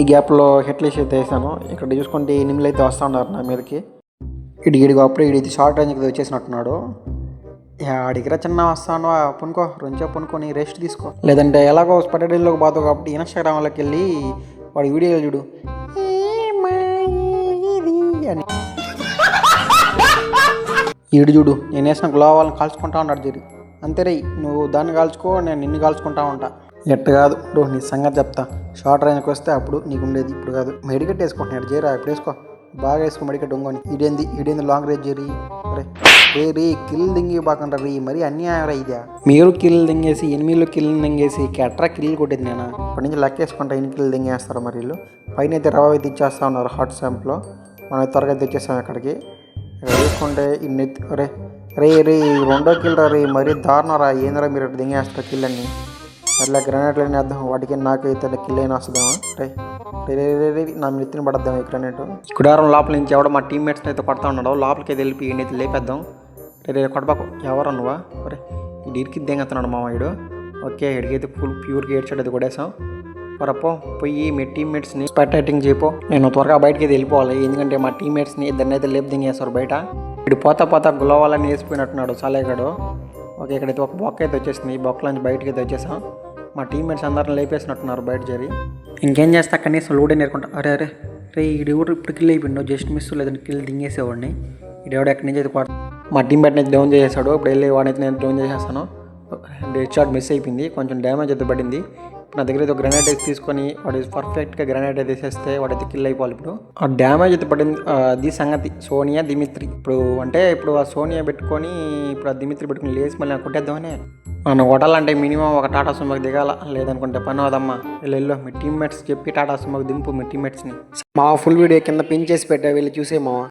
ఈ గ్యాప్లో హెట్లేసి అయితే వేసాను. ఇక్కడ చూసుకుంటే ఎనిమిది అయితే వస్తూ ఉన్నారు నా మీదకి. ఇటు ఇడికి అప్పుడు ఇడి షార్ట్ రేంజ్కి వచ్చేసినట్టున్నాడు. అడిగిరా చిన్న వస్తాను పునుకో రెంచో పునుకొని రెస్ట్ తీసుకో. లేదంటే ఎలాగో స్పటడీల్లోకి పోతావు కాబట్టి ఇన్స్టాగ్రామ్లోకి వెళ్ళి వాడి వీడియోలు చూడు. ఇది" అని. ఈడు చూడు నేను వేసిన గులాబాలను కాల్చుకుంటా ఉన్నాడు జరి. అంతేరే నువ్వు దాన్ని కాల్చుకో నేను నిన్ను కాల్చుకుంటా ఉంటా. ఎట్ట కాదు. ఇప్పుడు నీ సంగతి చెప్తా. షార్ట్ రేంజ్కి వస్తే అప్పుడు నీకు ఉండేది ఇప్పుడు కాదు. మెడికెట్ వేసుకుంటున్నాడు జేరా ఇప్పుడు వేసుకో. బాగా వేసుకో మెడికెట్ ఉంగోని ఇడేంది? ఈడేంది లాంగ్ రేంజ్ జరి రే రే రే? కిల్ దింగి బాకంట రీ. మరి అన్యాయం రా ఇదే. మీరు కిల్ దింగేసి ఎనిమిదిలో కిల్ దింగేసి కెట్రా కిల్ కొట్టేది నేను? ఇప్పటి నుంచి లెక్క వేసుకుంటా ఎన్ని కిల్ దింగేస్తారు మరి వీళ్ళు? పైన అయితే రవ అయితే ఇచ్చేస్తా ఉన్నారు హాట్ శాంప్లో మనం త్వరగా తెచ్చేస్తాం ఇక్కడికి వేసుకుంటే ఇన్ని రే రే రే రెండో కిల్ రా రే. మరీ దారుణరా ఏందిరా మీరు దింగేస్తారు కిల్ అన్ని? అట్లా గ్రానైట్లు వేద్దాం వాటికి నాకైతే కిల్ అయినా వస్తుందేమో. రే నా నెత్తిని పడద్దాం ఈ గ్రానైట్. కుడారం లోపల నుంచి ఎవడో మా టీమ్మేట్స్ని అయితే కొడతా ఉన్నాడో. లోపలికి అయితే వెళ్ళి అయితే లేపేద్దాం. రే కొడబాకు ఎవరు నువ్వా? ఒరే ఇడికి దింగతున్నాడు మా వాడు ఓకే ఇడికైతే ఫుల్ ప్యూర్గా ఏడ్చాడు అది కొడేసాం పరపో పోయి మీ టీమ్మేట్స్ని స్పెక్టేటింగ్ చేయిపో నేను త్వరగా బయటికి అయితే వెళ్ళిపోవాలి. ఎందుకంటే మా టీమ్మేట్స్ని ఇద్దరిని అయితే లేపు దింగేస్తారు బయట. ఇటు పోతా పోతా గులవాలని వేసిపోయినట్టున్నాడు. సాలేగాడు ఓకే ఇక్కడైతే ఒక బొక్క అయితే వచ్చేసింది. ఈ బొక్కలోంచి నుంచి అయితే వచ్చేసాం. మా టీమ్మేట్స్ అందరిని లేపేసినట్టున్నారు బయట చేరి ఇంకేం చేస్తా కనీసం లూడే నేర్కుంటా అరే అరే రే ఈడు ఇప్పుడు కిల్ అయిపోయిండు. జస్ట్ మిస్ లేదని కిల్ దింగేసేవాడిని. ఈడెవడో ఎక్కడి నుంచి అయితే కొడ మా బ్యాట్ అయితే డౌన్ చేసేసాడు. ఇప్పుడు వెళ్ళి వాడినైతే నేను డౌన్ చేసేస్తాను. డెడ్ షాట్ మిస్ అయిపోయింది. కొంచెం డ్యామేజ్ అయితే పడింది. నా దగ్గర అయితే ఒక గ్రనైట్ అయితే తీసుకొని వాడు పర్ఫెక్ట్గా గ్రనైట్ అయితే వేసేస్తే వాడైతే కిల్ అయిపోవాలి ఇప్పుడు. ఆ డ్యామేజ్ అయితే పడింది. అది సంగతి. Sonia Dimitri. ఇప్పుడు అంటే ఇప్పుడు ఆ సోనియా పెట్టుకొని ఇప్పుడు ఆ దిమిత్రి పెట్టుకుని లేచి మళ్ళీ నాకు కొట్టేద్దామని. మనం కొట్టాలంటే మినిమం ఒక టాటా సుమోకి దిగాల? లేదనుకుంటే పని అవదమ్మా వెళ్ళు మీ టీమ్మేట్స్ చెప్పి టాటా సుమోకి దింపు మీ టీమ్మేట్స్ని మా ఫుల్ వీడియో కింద పిన్ చేసి పెట్టా వెళ్ళి చూసే మావా.